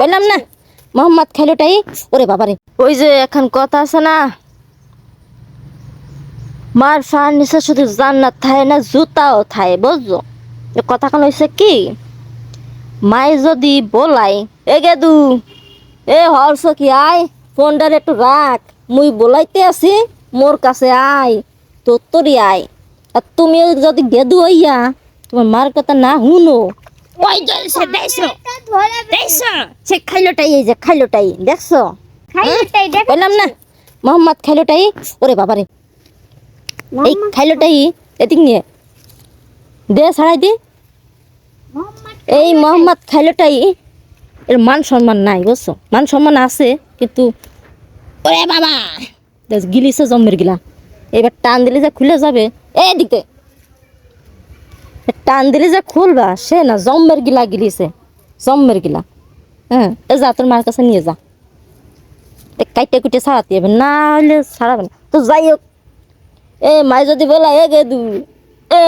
বললাম না, মোহাম্মদ খাইলোটাই ওরে বাবারে। ওই যে এখন কথা আছে না, মার শুধু জান্নাত থায় না, জুতাও থায়, বুঝছ? হয়েছে কি? মাই যদি বলাই, এ গেদু, এ হরস কি আয়? ফোনটার একটু রাখ, মুই বলাইতে আছি, মোর কাছে আয়, তোর তোরই আয়। আর তুমি যদি গেদু হইয়া, তোমার মার কথা না হুনো। ওই জলসে দেখছ দেখছ? সে খাইলোটাই এই যে খাইলোটাই দেখছ? বললাম না। মোহাম্মদ খাইলোটাই ওরে বাবারে। এই খাইলোটাই এদিক নিয়ে। দে ছাড়াই দি। এই মোহাম্মদ খাইলোটাই এর মান সম্মান নাই বুঝছ? মান সম্মান আছে কিন্তু ওরে বাবা! গিলিছে জম্মের গিলা। এবার টান দিলে যে খুলে যাবে এই দিকে টান দিলে যে খুলবা সে না জম্মের গিলা গিলিছে। জম্মের গিলা। হ্যাঁ এ যা, তোর মার কাছে নিয়ে যা। কাইটে কুটে ছাড়াতে হবে না হলে ছাড়াবে না। তো যাই হোক, এ মাই যদি বলা, এ গে এ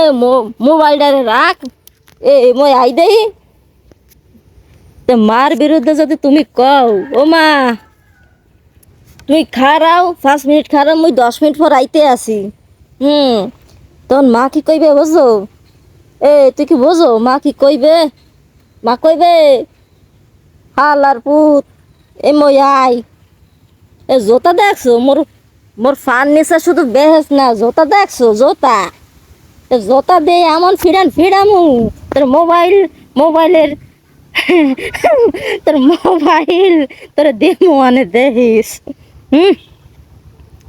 মোবাইলটারে রাখ, এ মই আই দেই। তো মার বিরুদ্ধে যদি তুমি কও, ও মা তুমি খারাও, পাঁচ মিনিট খারাও, মুই দশ মিনিট পর আইতে আসি। হুম, তখন মা কি কইবে, বুঝো? এ, তুই কি বোঝো, মা কি কইবে? মা কইবে হালার পুত, এ মই এ জোতা দেখছ? মোর মোর ফান নিচে শুধু বেহেস না, জোতা দেখছ? জোতা। এ জোতা দে এমন ফিরান, ফিরামু। তোর মোবাইল, মোবাইলের, তোর মোবাইল, তোর দেমো আনে দেখিস হুম?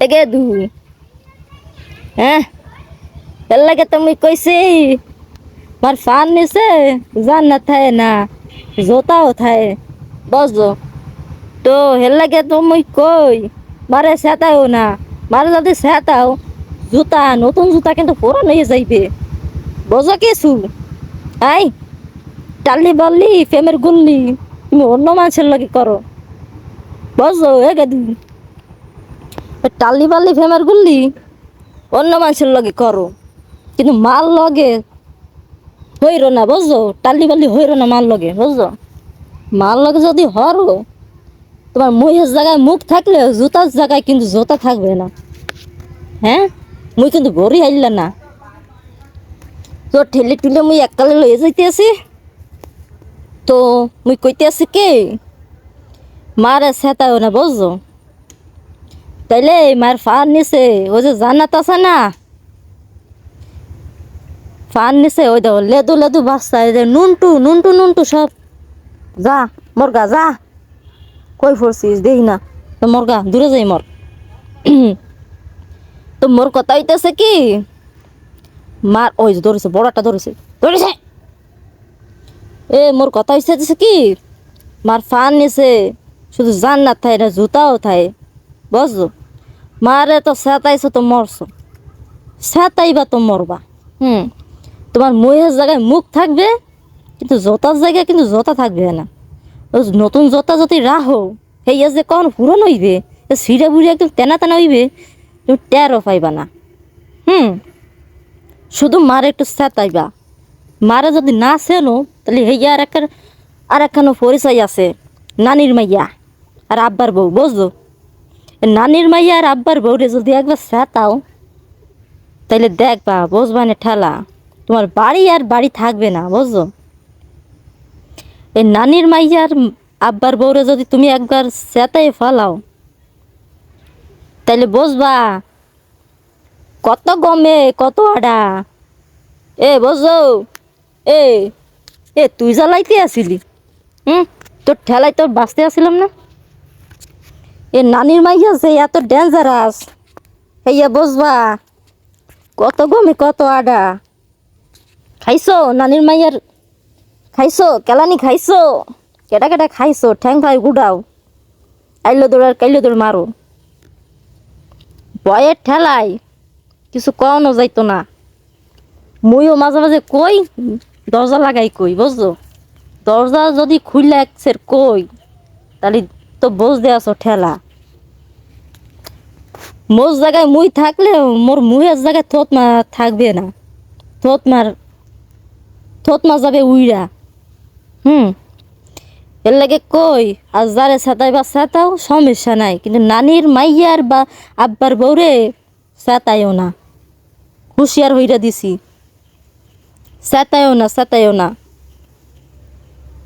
এগে দু। হ্যাঁ? এর লাগে তুমি কইছি মার ফান নিছে জান না থায় না জোতাও থায় বসো তো হের লাগে তো মুই কই মারে সেতাও না মারে যদি সেতাও জুতা নতুন জুতা কিন্তু পুরান হয়ে যাইবে বোঝো কিছু আই টাল্লি বললি ফেমের গুল্লি তুমি অন্য মানুষের লাগে করো বুঝো এ গেদি টাল্লি বাল্লি ফেমের গুল্লি অন্য মানুষের লগে করো কিন্তু মাল লগে হইরো না, বুঝছ? টাল্লি বাল্লি হইরো না মাল লগে, বুঝছ? মাল লগে যদি হরো, তোমার মহিষের জায়গায় মুখ থাকলে, জুতার জায়গায় কিন্তু জুতা থাকবে না। হ্যাঁ? মুই কিন্তু গড়ি হাইল না। তো ঠেলে টুলে মুই এককালে লয়ে যাইতে আছি তো মুই কইতে আছি কে, মারে সেতাও না, বুঝছ? তাইলে মার ফার নিছে ওই যে জান্নাত আছে না ফার নিছে, ওই দেখো, লেদু লেদু বাচ্চা, এই যে নুনটু নুনটু নুনটু সব। যা, মরগা, যা। কই ফরছিস, দেখি না। তো মোর গা দূরে যাই মোর। তো মোর কথা হইতেছে কি? মার, ওই যে ধরেছে, বড়টা ধরেছে ধরেছে। এ, মোর কথা হইতেছে কি? মার ফান নিছে, শুধু জান না থাই না, জুতাও থাই। বুঝছ? মারে তো সেতাইছো তো মরছো। সেতাইবা তো মরবা। হুম। তোমার মহের জায়গায় মুখ থাকবে, কিন্তু জোতার জায়গায় কিন্তু জোতা থাকবে না। নতুন জোতা যদি রাহো হেইয়া যে কখন পুরন হইবে সিঁড়ে বুড়ি একদম তেনা তেনা হইবে, তুমি টেরও পাইবা না। হুম? শুধু মারে একটু সেতাইবা মারে যদি না সেনো, তাহলে হেইয়া আর একটা, আর একখানো পরিচয় আছে, নানির মাইয়া আর আব্বার বউ, বুঝলো? নানির মাইয়া আর আব্বার বউরে যদি একবার সেতাও তাইলে দেখবা, বুঝবা না ঠেলা। তোমার বাড়ি আর বাড়ি থাকবে না, বুঝছ? এই নানির মাইয়ার আব্বার বউরে যদি তুমি একবার সেতাই ফেলাও, তাইলে বুঝবা কত গমে, কত আডা। এ বুঝো এ এ, তুই জ্বালাইতে আসিলি? হুম? তোর ঠেলাই তোর বাঁচতে আসিলাম না? এ নানির মাইয়া যে এত ডেঞ্জারাস হেইয়া বুঝবা কত গমে, কত আডা। খাইছো? নানির মাইয়ার খাইছো? কেলানি খাইছো? কেটা কেটা খাইছো? ঠ্যাং খাই গুডাও। আইলো দৌড় আর কাইলো দৌড় মারো বয়ের ঠেলাই। কিছু কওয়ানো যাইতো না। মুইও মাঝে মাঝে কই দরজা লাগাই কই বুঝছ দরজা যদি খুললে একসের কই তাহলে তো বোঝ দে আছো ঠেলা। মোর জায়গায় মুই থাকলে মোর মুহের জায়গায় থোত মা থাকবে না। থোত মার থোত মা যাবে উইরা। হুম? এর লাগে কই আর যারে সাতাই বা সাতাও সমস্যা নাই, কিন্তু নানির মাইয়ার বা আব্বার বউরে সাতাইও না। হুঁশিয়ার হইরা দিছি। সাতাইও না সাতাইও না।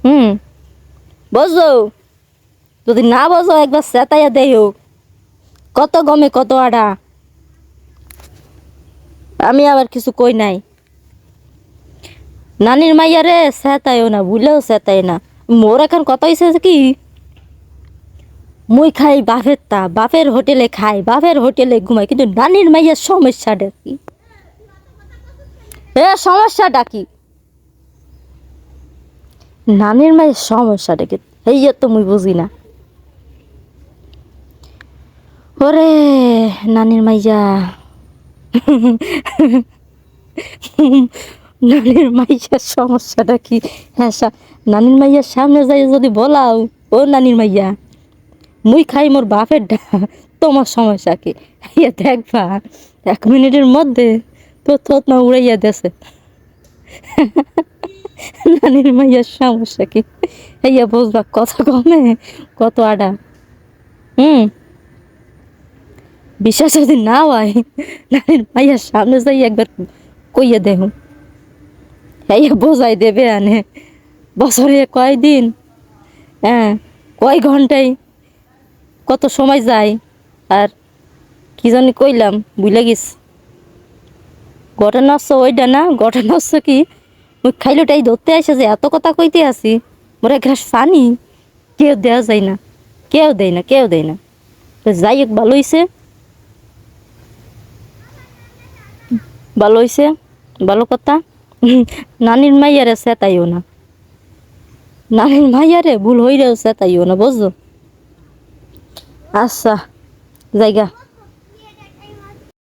হুম? বুঝো যদি না বোঝো একবার সেতাইয়া দেও কত গমে কত আড়া। আমি আবার কিছু কই নাই। নানির মাইয়ারে সেতাইও না ভুলেও সেতাই না। মোর এখন কত হয়েছে কি? মুই খাই বাপের তা, বাপের হোটেলে খাই, বাপের হোটেলে ঘুমাই, কিন্তু নানির মাইয়ার সমস্যাটা কি? এ, সমস্যাটা কি? নানির মায়ের সমস্যাটা কি? এই তো মুই বুঝি না। ওরে, নানির মাইয়া। নানির মাইয়ার সমস্যাটা কি? হ্যাঁ নানির মাইয়ার সামনে যাই যদি বলাও, ও নানির মাইয়া। মুই খাই মোর বাপের ডা, তোমার সমস্যা কি? ইয়া দেখবা এক মিনিটের মধ্যে তো থোত না উড়াইয়া দেছে। নানির মাইয়ার সমস্যা কি? ইয়া বুঝবা কত কমে, কত আডা হুম। বিশ্বাস যদি না হয়, নানির মাইয়ার সামনে যাই একবার কইয়া দেহ এই বোঝাই দেবে আনে। বছরে কয়দিন? হ্যাঁ কয় ঘন্টায়? কত সময় যায়? আর কি জানি কইলাম বুঝলে গেছ। ঘটনা হচ্ছে ওইটা না ঘটনা হচ্ছে কি? মুই খাইলোটাই ধরতে আসে যে এত কথা কইতে আসি, মোর এক গ্লাস পানি? কেউ দেওয়া যায় না, কেউ দেয় না, কেউ দেয় না। তো যাই হোক, ভালো হয়েছে ভালো হয়েছে ভালো কথা। নানির মাইয়ারে সেতাইও না। নানির মাইয়ারে ভুল হইলেও সেতাইও না বুঝছ? আচ্ছা জায়গা।